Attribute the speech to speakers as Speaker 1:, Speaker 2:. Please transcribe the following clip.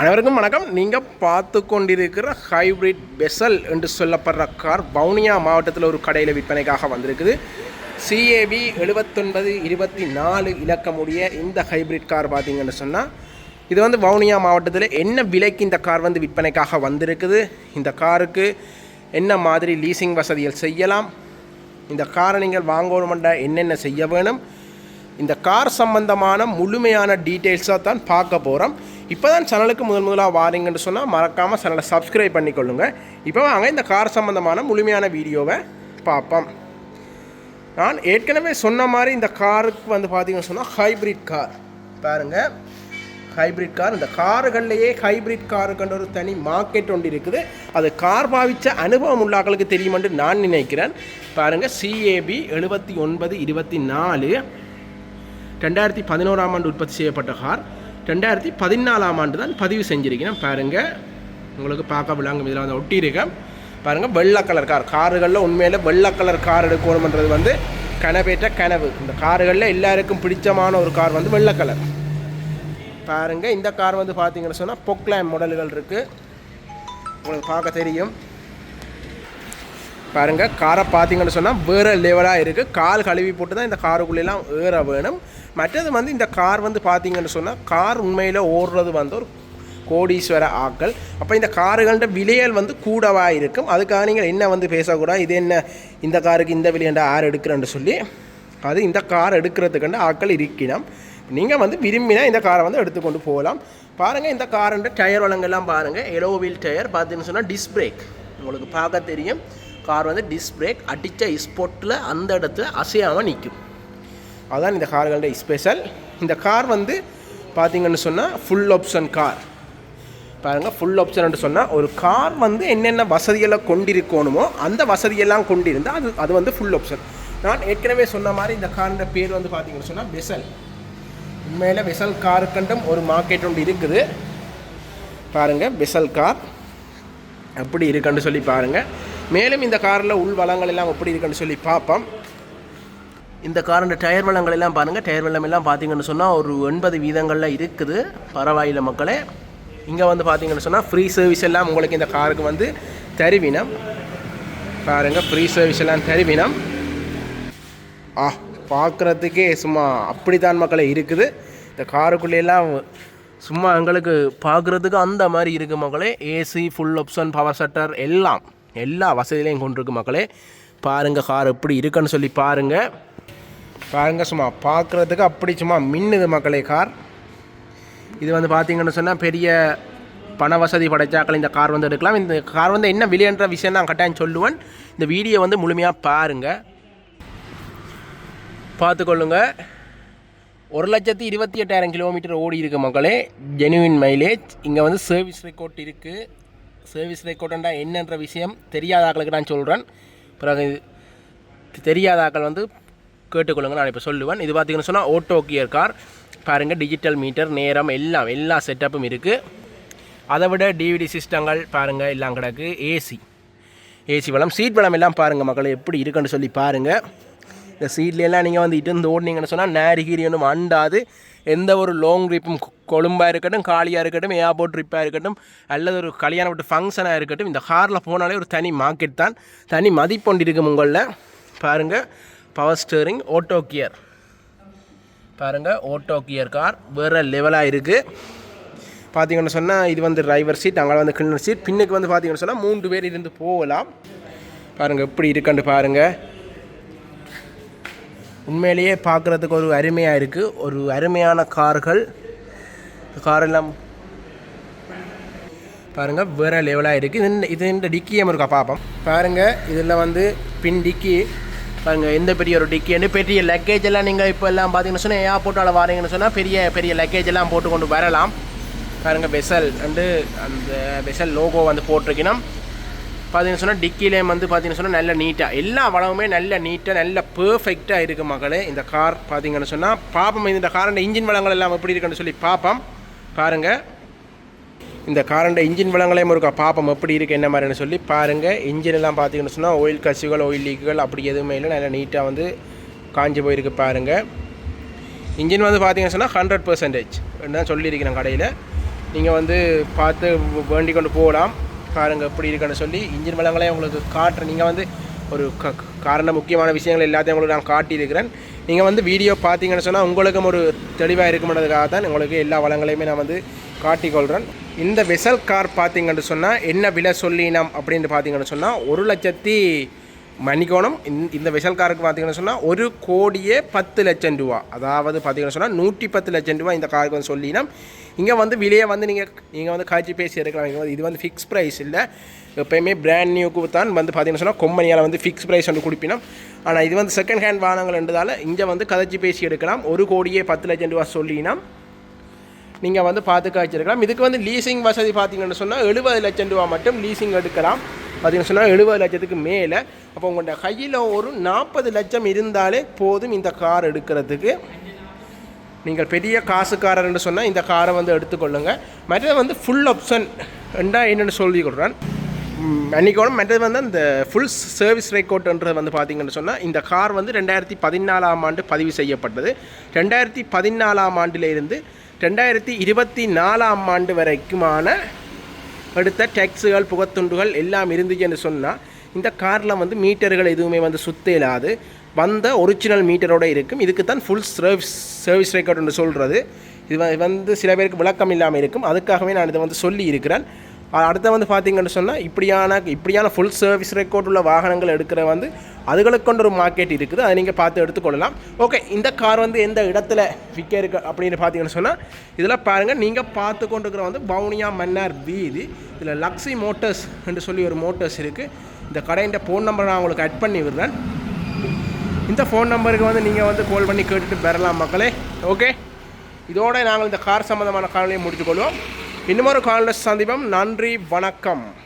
Speaker 1: அனைவருக்கும் வணக்கம். நீங்கள் பார்த்து கொண்டிருக்கிற ஹைப்ரிட் பெசல் என்று சொல்லப்படுற கார் வவுனியா மாவட்டத்தில் ஒரு கடையில் விற்பனைக்காக வந்திருக்குது. சிஏபி எழுபத்தொன்பது இருபத்தி நாலு இலக்கமுடைய இந்த ஹைப்ரிட் கார் பார்த்தீங்கன்னு சொன்னால் இது வந்து வவுனியா மாவட்டத்தில் என்ன விலைக்கு இந்த கார் வந்து விற்பனைக்காக வந்திருக்குது? இந்த காருக்கு என்ன மாதிரி லீசிங் வசதிகள் செய்யலாம்? இந்த காரை நீங்கள் வாங்கணுமெண்டா என்னென்ன செய்ய வேணும்? இந்த கார் சம்பந்தமான முழுமையான டீட்டெயில்ஸாக தான் பார்க்க போகிறோம் இப்போ தான் சேனலுக்கு முதல் முதலாக வாரீங்கன்னு சொன்னால் மறக்காமல் சேனலை சப்ஸ்கிரைப் பண்ணிக்கொள்ளுங்க. இப்போ வாங்க இந்த கார் சம்மந்தமான முழுமையான வீடியோவை பார்ப்போம். நான் ஏற்கனவே சொன்ன மாதிரி இந்த காருக்கு வந்து பார்த்தீங்கன்னு சொன்னால் ஹைப்ரிட் கார் பாருங்கள் ஹைப்ரிட் கார் இந்த கார்கள்லையே ஹைப்ரிட் காருக்குன்ற ஒரு தனி மார்க்கெட் ஒன்று இருக்குது. அது கார் பாவித்த அனுபவம் உள்ளாக்களுக்கு தெரியுமென்று நான் நினைக்கிறேன். பாருங்கள் சிஏபி எழுபத்தி ஒன்பது இருபத்தி நாலு. ரெண்டாயிரத்தி பதினோராம் ஆண்டு உற்பத்தி செய்யப்பட்ட கார். ரெண்டாயிரத்தி பதினாலாம் ஆண்டு தான் பதிவு செஞ்சுருக்கேன் பாருங்கள் உங்களுக்கு பார்க்க விளாங்க இதில் வந்து ஒட்டியிருக்கேன் பாருங்கள் வெள்ளை கலர் கார். காருகளில் உண்மையில் வெள்ளை கலர் கார் எடுக்கணுன்றது வந்து கனவேற்ற கனவு. இந்த காருகளில் எல்லாருக்கும் பிடிச்சமான ஒரு கார் வந்து வெள்ளை கலர். பாருங்கள் இந்த கார் வந்து பார்த்தீங்கன்னு சொன்னால் பொக்லேம் மாடல்கள் இருக்குது உங்களுக்கு பார்க்க தெரியும். பாருங்கள் காரை பார்த்தீங்கன்னு சொன்னால் வேறு லெவலாக இருக்குது கால் கழுவி போட்டு தான் இந்த காருக்குள்ளெல்லாம் ஏற வேணும். மற்றது வந்து இந்த கார் வந்து பார்த்தீங்கன்னு சொன்னால் கார் உண்மையில் ஓடுறது வந்து ஒரு கோடீஸ்வர ஆக்கள் அப்போ இந்த காருகள்கிட்ட விலையல் வந்து கூடவாக இருக்கும். அதுக்காக நீங்கள் என்ன வந்து பேசக்கூடாது இது என்ன? இந்த காருக்கு இந்த விலையண்டா ஆறு எடுக்கிறேன்னு சொல்லி அது இந்த கார் எடுக்கிறதுக்குண்டு ஆக்கள் இருக்கணும் நீங்கள் வந்து விரும்பினா இந்த காரை வந்து எடுத்துக்கொண்டு போகலாம். பாருங்கள் இந்த காரண்ட டயர் வளங்கள்லாம் பாருங்கள் எலோ வீல் டயர் பார்த்தீங்கன்னு சொன்னால் டிஸ்க் பிரேக் உங்களுக்கு பார்க்க தெரியும். கார் வந்து டிஸ்க் பிரேக் அடித்த ஸ்போட்டில் அந்த இடத்துல அசையாமல் நிற்கும் அதுதான் இந்த கார்களோட ஸ்பெஷல் இந்த கார் வந்து பார்த்திங்கன்னு சொன்னால் ஃபுல் ஆப்ஷன் கார் பாருங்கள் ஃபுல் ஆப்ஷன் சொன்னால் ஒரு கார் வந்து என்னென்ன வசதிகளை கொண்டிருக்கணுமோ அந்த வசதியெல்லாம் கொண்டிருந்தால் அது அது வந்து ஃபுல் ஆப்ஷன் நான் ஏற்கனவே சொன்ன மாதிரி இந்த காரோட பேர் வந்து பார்த்திங்கன்னு சொன்னால் பெசல் உண்மையில் வெசல் காருக்கண்டும் ஒரு மார்க்கெட் ஒன்று இருக்குது. பாருங்கள் பெசல் கார் அப்படி இருக்குன்னு சொல்லி பாருங்கள் மேலும் இந்த காரில் உள் வளங்கள் எல்லாம் எப்படி இருக்குன்னு சொல்லி பார்ப்போம். இந்த காரோட டயர் வளங்கள் எல்லாம் பாருங்கள் டயர் வளம் எல்லாம் பார்த்தீங்கன்னு சொன்னால் ஒரு எண்பது வீதங்களில் இருக்குது. பரவாயில்லை மக்களே. இங்கே வந்து பார்த்தீங்கன்னு சொன்னால் ஃப்ரீ சர்வீஸ் எல்லாம் உங்களுக்கு இந்த காருக்கு வந்து தருவினம். பாருங்கள் ஃப்ரீ சர்வீஸ் எல்லாம் தருவினம். ஆ பார்க்குறதுக்கே சும்மா அப்படித்தான் மக்களே இருக்குது. இந்த காருக்குள்ளேலாம் சும்மா எங்களுக்கு பார்க்குறதுக்கு அந்த மாதிரி இருக்குது மக்களே. AC full option power shutter எல்லாம். எல்லா வசதியிலையும் கொண்டிருக்கு மக்களே. பாருங்கள் கார் எப்படி இருக்குன்னு சொல்லி பாருங்கள் பாருங்கள் சும்மா பார்க்குறதுக்கு அப்படி சும்மா மின்னுது மக்களே கார். இது வந்து பார்த்தீங்கன்னு சொன்னால் பெரிய பண வசதி படைச்சாக்கள் இந்த கார் வந்து எடுக்கலாம். இந்த கார் வந்து என்ன விலையன்ற விஷயம் நான் கட்டாயம் சொல்லுவேன். இந்த வீடியோ வந்து முழுமையாக பாருங்கள் பார்த்துக்கொள்ளுங்க. ஒரு லட்சத்தி இருபத்தி எட்டாயிரம் கிலோமீட்டர் ஓடி இருக்கு மக்களே. ஜெனுவின் மைலேஜ் இங்கே வந்து சர்வீஸ் ரெக்கார்ட் இருக்குது சர்வீஸ் ரெக்கார்டுண்டா என்னன்ற விஷயம் தெரியாத ஆக்களுக்கு நான் சொல்கிறேன் பிறகு இது தெரியாத ஆக்கள் வந்து கேட்டுக்கொள்ளுங்க நான் இப்போ சொல்லுவேன். இது பார்த்திங்கன்னு சொன்னால் ஆட்டோ கியர் கார் பாருங்கள் டிஜிட்டல் மீட்டர் நேரம் எல்லாம் எல்லா செட்டப்பும் இருக்குது அதை விட டிவிடி சிஸ்டங்கள் பாருங்கள் எல்லாம் கிடக்கு. ஏசி ஏசி வளம் சீட் வளம் எல்லாம் பாருங்கள் மக்கள் எப்படி இருக்குன்னு சொல்லி பாருங்கள் இந்த சீட்லையெல்லாம் நீங்கள் வந்து இட்டு ஓடினீங்கன்னு சொன்னால் நேரிகிரி ஒன்றும் அண்டாது. எந்த ஒரு லாங் ட்ரிப்பும் கொழும்பாக இருக்கட்டும் காலியாக இருக்கட்டும் ஏர்போர்ட் ட்ரிப்பாக இருக்கட்டும் அல்லது ஒரு கல்யாண விட்டு ஃபங்க்ஷனாக இருக்கட்டும் இந்த காரில் போனாலே ஒரு தனி மார்க்கெட் தான். தனி மதிப்பொண்டு இருக்கும் உங்களில். பாருங்கள் பவர் ஸ்டேரிங் ஓட்டோ கியர் பாருங்கள் ஓட்டோ கியர் கார் வேறு லெவலாக இருக்குது பார்த்தீங்கன்னு சொன்னால் இது வந்து டிரைவர் சீட் அங்கே வந்து கிளீனர் சீட் பின்னுக்கு வந்து பார்த்தீங்கன்னு சொன்னால் மூன்று பேர் இருந்து போகலாம். பாருங்கள் எப்படி இருக்குன்னு பாருங்கள் உண்மையிலேயே பார்க்குறதுக்கு ஒரு அருமையாக இருக்குது ஒரு அருமையான கார்கள். காரெல்லாம் பாருங்கள் வேறு லெவலாக இருக்குது இது இது இந்த டிக்கியம் இருக்கா பார்ப்போம் பாருங்கள் இதில் வந்து பின் டிக்கி. பாருங்கள் எந்த பெரிய ஒரு டிக்கின்னு பெரிய லக்கேஜ் எல்லாம் நீங்கள் இப்போ எல்லாம் பார்த்தீங்கன்னு சொன்னால் ஏர்போர்ட்டால் வாரீங்கன்னு சொன்னால் பெரிய பெரிய லக்கேஜ் எல்லாம் போட்டு கொண்டு வரலாம். பாருங்கள் வெசல் வந்து அந்த வெசல் லோகோ வந்து போட்டிருக்கணும். பார்த்தீங்கன்னு சொன்னால் டிக்கிலேயும் வந்து பார்த்தீங்கன்னு சொன்னால் நல்ல நீட்டாக எல்லா வளமுமே நல்ல நீட்டாக நல்ல பர்ஃபெக்டாக இருக்குது மகளே. இந்த கார் பார்த்தீங்கன்னு சொன்னால் பாப்பம் இந்த காரோட இன்ஜின் வளங்கள் எல்லாம் எப்படி இருக்குன்னு சொல்லி பார்ப்போம் பாருங்கள் இந்த காரண்ட இன்ஜின் வளங்களையும் இருக்கா பாப்பம் எப்படி இருக்குது என்ன மாதிரின்னு சொல்லி பாருங்கள் இன்ஜின் எல்லாம் பார்த்தீங்கன்னு சொன்னால் ஆயில் கசிவுகள் ஆயில் லீக்குகள் அப்படி எதுவுமே இல்லை. நல்லா நீட்டாக வந்து காஞ்சி போயிருக்கு பாருங்கள் இன்ஜின் வந்து பார்த்தீங்கன்னு சொன்னால் ஹண்ட்ரட் பர்சன்டேஜ் தான் சொல்லியிருக்கிறேன் கடையில். நீங்கள் வந்து பார்த்து வேண்டி கொண்டு போகலாம். காருங்க எப்படி இருக்குன்னு சொல்லி இன்ஜின் வளங்களையும் உங்களுக்கு காட்டுறேன் நீங்கள் வந்து ஒரு க காரண முக்கியமான விஷயங்கள் எல்லாத்தையும் உங்களுக்கு நான் காட்டியிருக்கிறேன். நீங்கள் வந்து வீடியோ பார்த்தீங்கன்னு சொன்னால் உங்களுக்கும் ஒரு தெளிவாக இருக்கும்ன்றதுக்காக தான் உங்களுக்கு எல்லா வளங்களையுமே நான் வந்து காட்டிக்கொள்கிறேன் இந்த வெசல் கார் பார்த்தீங்கன்னு சொன்னால் என்ன விலை சொல்லினம் அப்படின்னு பார்த்தீங்கன்னு சொன்னால் ஒரு லட்சத்தி மணிக்கோணம் இந்த- இந்த காருக்கு பார்த்தீங்கன்னு சொன்னால் ஒரு கோடியே பத்து லட்சம் ரூபா. அதாவது பார்த்தீங்கன்னு சொன்னால் நூற்றி பத்து லட்சம் ரூபா இந்த காருக்கு வந்து சொல்லினோம் இங்கே வந்து விலையை வந்து நீங்கள் நீங்கள் வந்து காய்ச்சி பேசி எடுக்கலாம். இங்கே வந்து இது வந்து ஃபிக்ஸ் ப்ரைஸ் இல்லை. எப்பயுமே பிராண்ட் நியூக்கு தான் வந்து பார்த்தீங்கன்னு சொன்னால் கொம்பனியால் வந்து ஃபிக்ஸ் ப்ரைஸ் வந்து கொடுப்பினோம் ஆனால் இது வந்து செகண்ட் ஹேண்ட் வாகனங்கள் என்றதால் இங்கே வந்து கதைச்சி பேசி எடுக்கலாம். ஒரு கோடியே பத்து லட்சம் ரூபா சொல்லினா நீங்கள் வந்து பார்த்து காய்ச்சிருக்கலாம் இதுக்கு வந்து லீசிங் வசதி பார்த்தீங்கன்னு சொன்னால் எழுபது லட்சம் ரூபா மட்டும் லீசிங் எடுக்கலாம். பார்த்தீங்கன்னு சொன்னால் எழுபது லட்சத்துக்கு மேலே. அப்போ உங்கள்கிட்ட கையில் ஒரு நாற்பது லட்சம் இருந்தாலே போதும் இந்த கார் எடுக்கிறதுக்கு. நீங்கள் பெரிய காசுக்காரர்னு சொன்னால் இந்த காரை வந்து எடுத்துக்கொள்ளுங்கள் மற்றது வந்து ஃபுல் ஆப்ஷன் ரெண்டா என்னென்னு சொல்லி கொடுறேன். அன்றைக்கோட மற்றது வந்து அந்த ஃபுல் சர்வீஸ் ரெக்கார்டுன்றது வந்து பார்த்தீங்கன்னு சொன்னால் இந்த கார் வந்து ரெண்டாயிரத்தி பதினாலாம் ஆண்டு பதிவு செய்யப்பட்டது. ரெண்டாயிரத்தி பதினாலாம் ஆண்டிலிருந்து ரெண்டாயிரத்தி இருபத்தி நாலாம் ஆண்டு வரைக்குமான எடுத்த டேக்ஸுகள் புகத்துண்டுகள் எல்லாம் இருந்துச்சுன்னு சொன்னால் இந்த காரில் வந்து மீட்டர்கள் எதுவுமே வந்து சுத்த இல்லாது வந்த ஒரிஜினல் மீட்டரோட இருக்கும். இதுக்கு தான் ஃபுல் சர்வீஸ் சர்வீஸ் ரெக்கார்டுன்னு சொல்கிறது இது வந்து சில பேருக்கு விளக்கம் இல்லாமல் இருக்கும். அதுக்காகவே நான் இதை வந்து சொல்லி இருக்கிறேன். அடுத்த வந்து பார்த்தீங்கன்னு சொன்னால் இப்படியான இப்படியான ஃபுல் சர்வீஸ் ரெக்கார்ட் உள்ள வாகனங்கள் எடுக்கிற வந்து அதுகளுக்கொண்டு ஒரு மார்க்கெட் இருக்குது. அதை நீங்கள் பார்த்து எடுத்துக்கொள்ளலாம். ஓகே இந்த கார் வந்து எந்த இடத்துல விற்க இருக்கு அப்படின்னு பார்த்தீங்கன்னு சொன்னால் இதெல்லாம் பாருங்கள் நீங்கள் பார்த்து கொண்டிருக்கிற வந்து பவுனியா மன்னார் வீதி இதில் லக்ஸி மோட்டர்ஸ் என்று சொல்லி ஒரு மோட்டர்ஸ் இருக்குது இந்த கடையின் ஃபோன் நம்பர் நான் உங்களுக்கு அட் பண்ணி விடுறேன். இந்த ஃபோன் நம்பருக்கு வந்து நீங்கள் வந்து கால் பண்ணி கேட்டுட்டு பெறலாம் மக்களே. ஓகே இதோடு நாங்கள் இந்த கார் சம்மந்தமான காலையை முடித்துக்கொள்வோம் இன்னும் ஒரு காலில் சந்திப்போம். நன்றி வணக்கம்.